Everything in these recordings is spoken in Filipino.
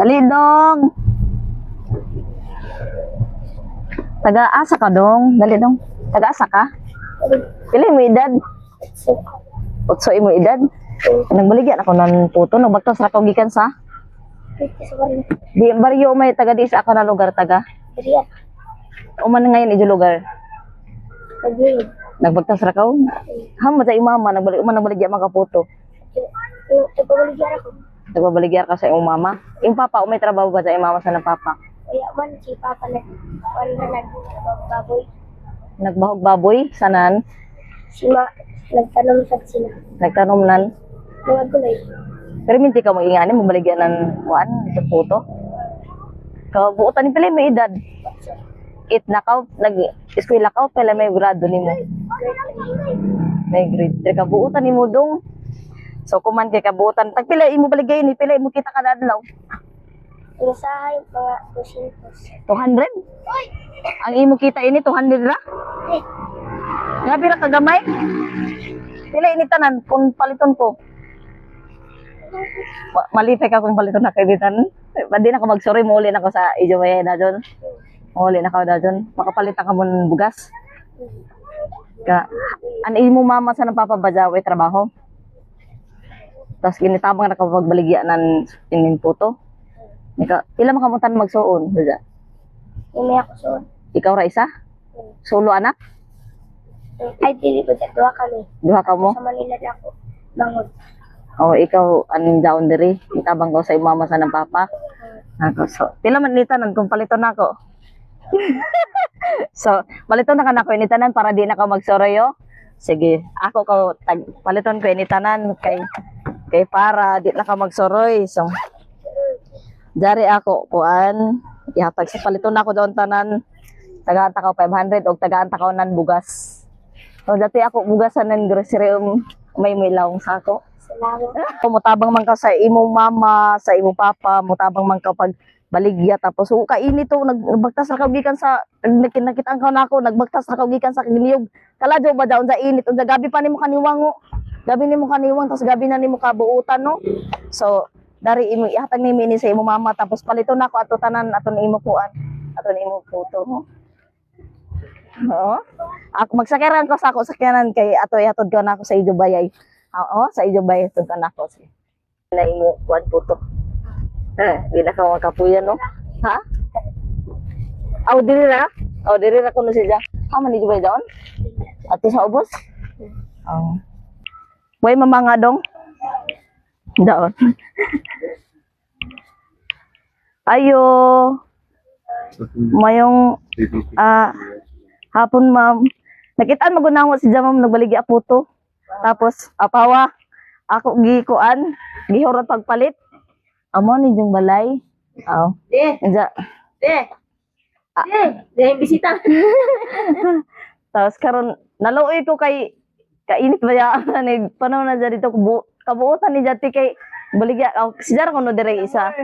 Dali dong. Taga-asa ka dong. Dali dong. Taga-asa ka? Pili mo edad? Utso mo edad? Nagbaligyan ako ng puto. Nagbagtas ra ko gikan sa? Di baryo may taga di sa ako na lugar taga. Riyan. Uman ngayon ijo lugar. Nagbagtas ra ka. Hamo sa imama nagbalik uman nagbaligyan mga puto. Nagpabaligyan ako. Nagbabaligyan ka sa imong mama. Yung papa, may trabaho ba sa imama sa ng papa? Kaya man, si Papa na, wala na nagbaboy. Nagbahog baboy sanan Si Ma, nagtanong sa sila. nagtanom nan Mga gulay. pero minti ka mo ingani mo baligyan ng kuan sa puto. Ka buutan ni pala may edad. It na ka nag eskwela ka pala may grado nimo. May grade 3 ka buutan nimo dong. So kuman kay kabuutan tag pila imo baligay ni pila imo kita kada adlaw. Yung sahay, mga 200. 200. Ang imo kita ini 200 ra. Nga pira ka gamay. Pila ini tanan kung paliton ko. Ma- Malipay ka kung paliton na kaibitan. Pwede na ko mag-sorry mo uli na ko sa ijo may na dyan. Uli na ko na dyan. Makapalitan ka mo ng bugas. Ka, an imo mama sa nang papabadyaw trabaho. Tapos ginitabang na ka pagbaligya ng ining puto. Ikaw, pila makamutan magsuon? Dada. May ako suon. Ikaw ra isa? Solo anak? Ay, dili ko dyan. Duha kami. Duha ka mo? Sa Manila na ako. Bangon. O ikaw aning daon diri, itabang ko sa imama sa ng papa. Ako so, pila man nitanan kung paliton nako. so, paliton na ka na ko initanan para di na ka magsoroyo. Sige, ako ko tag paliton ko initanan kay kay para di na ka magsoroy. So, Dari ako kuan, ihatag sa paliton na ako doon tanan. Tagaan takaw 500 og tagaan takaw nan bugas. So dati ako bugasan ng grocery um, may milawong sako. Salamat. Mutabang man ka sa imong mama, sa imong papa, mutabang man ka pag baligya tapos so, kainit to nag nagbagtas ra ka gikan sa nakita ka nako nagbagtas ra ka gikan sa niyog kaladyo ba daw sa init unsa gabi pa nimo kaniwango gabi nimo kaniwang tapos gabi na nimo kabuutan no so dari imo ihatag ni ini sa imong mama tapos palito nako ato tanan ato ni imo kuan ato ni imo puto no Oo. Ako magsakiran ko sa ako sakyanan kay ato ihatod ko na ako sa ijo bayay. Oo, sa ijo bayay tud ka na ako. Na imo kuan puto. Eh, di na ka makapuyan no. Ha? Aw diri na. Aw diri na kuno siya. Ha man ijo bayay daon? Ato sa ubos? Oo. Way mamanga dong. Daon. Ayo. Mayong ah hapon ma'am. Nakitaan magunango si Jamam nagbaligi ako to. Tapos apawa ako gikuan, gihurot pagpalit. Amo ni yung balay. Aw. Eh, Nja. eh. Eh, dahil bisita. Tapos karon naluoy ko kay kainit ba ya ni panahon na dyan dito kubu, kabuutan ni Jati kay baligya. Oh, si Jara kuno dire isa.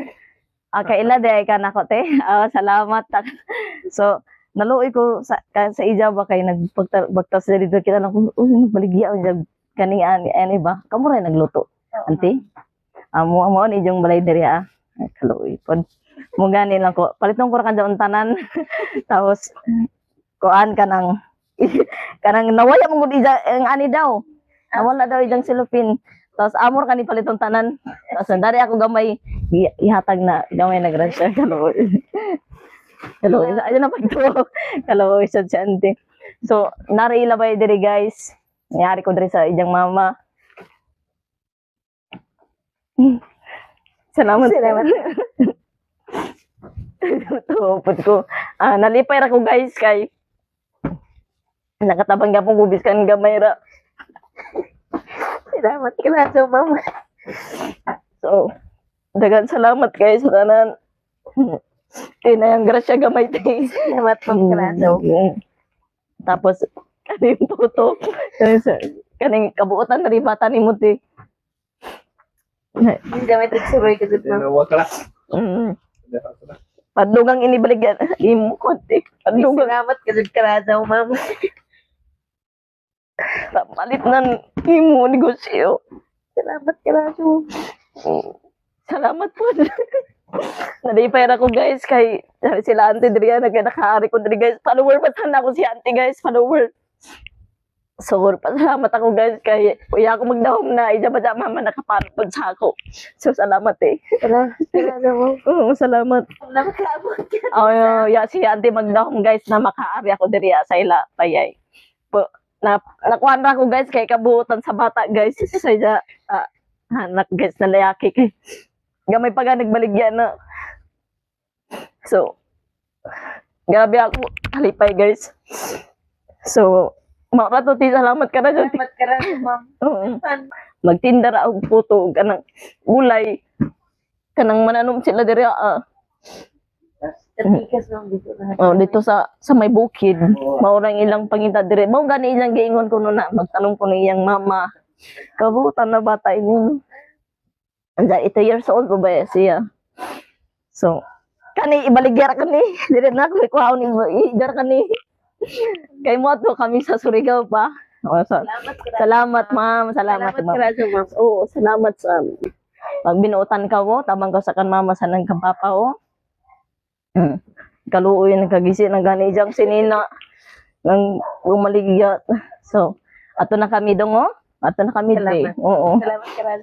Ah, kaila de ka nako te. Ah, salamat. so naluoy ko sa ka, sa ija ba kay nagbagtas diri dito. Kita nako uy baligya ang jag kani ani ani ba? Kamo ray nagluto anti amo amo ni jong balay diri ah. Kaluoy pod mo gani lang ko. Paliton ko ra kan tanan. Tapos kuan kanang kanang nawala mo gud ang ani daw nawala daw ijang silupin tapos amor kani paliton tanan tapos dari ako gamay ihatag na gamay na grasya kaluoy kaluoy ayo na pagtuo kaluoy sa ante so nari ilabay diri guys Nangyari ko diri sa ijang mama. Salamat. Salamat. Tupod ko. Ah, nalipay ra ko guys kay nakatabang gapong gubis kan gamay ra. Salamat ka na sa mama. So, dagan salamat kay sa tanan. Kay na yung grasya gamay tay. Salamat po ka na Mm. Tapos, kaning puto. Kaning, kabuotan na rin bata ni Muti. Hindi kami tagsuroy ka dito. Mm. Padlugang inibaligyan. Imo konti. Padlugang. Salamat ka dito ka na sa mama. Palit na imo negosyo. Salamat ka na sa Mm. Salamat po. Nalipay ako guys kay sila auntie Dria nagkakaari ko diri guys. Follower pa sana ako si auntie guys, follower. So, pasalamat ako guys kay kuya ako magdahom na ija ba mama nakapanod sa ako. So, salamat eh. Salamat, salamat mo. Oo, salamat. Nakakaabot ka. Oh, ya si auntie magdahom guys na makaari ako diri sa ila payay. Po, na nakuha na ako guys kay kabuotan sa bata guys sa ija ah, anak guys na layaki kay gamay pa ga nagbaligya na. So, grabe ako halipay guys. So, Mara to, ti, salamat ka na ti. Salamat ka rin, ma'am. Magtinda ra og puto, kanang gulay. Kanang mananom sila diri ah. Tatikas lang dito lahat. Oh, dito sa sa may bukid. Mao ilang panginta dire. Mao gani ilang giingon ko na magtanong ko na iyang mama. Kabutan na bata ini. Anja ito years old pa ba siya. So, kani ibaligya ra kani. Dire na ko ikuhaw ni ijar kani. Kay mo ato kami sa Surigao pa. O, sa, Salamat salamat ma'am, salamat, Salamat ma'am. rin, ma'am. Oo, salamat sa pag binuotan ka mo, tabang ka sa kan mama sa nang kapapa o. Mm. Kaluoy ng kagisi ng gani jang sinina ng umaligya. So, ato na kami dong o. Ato na kami Salamat. day. Oo. Salamat ka rin.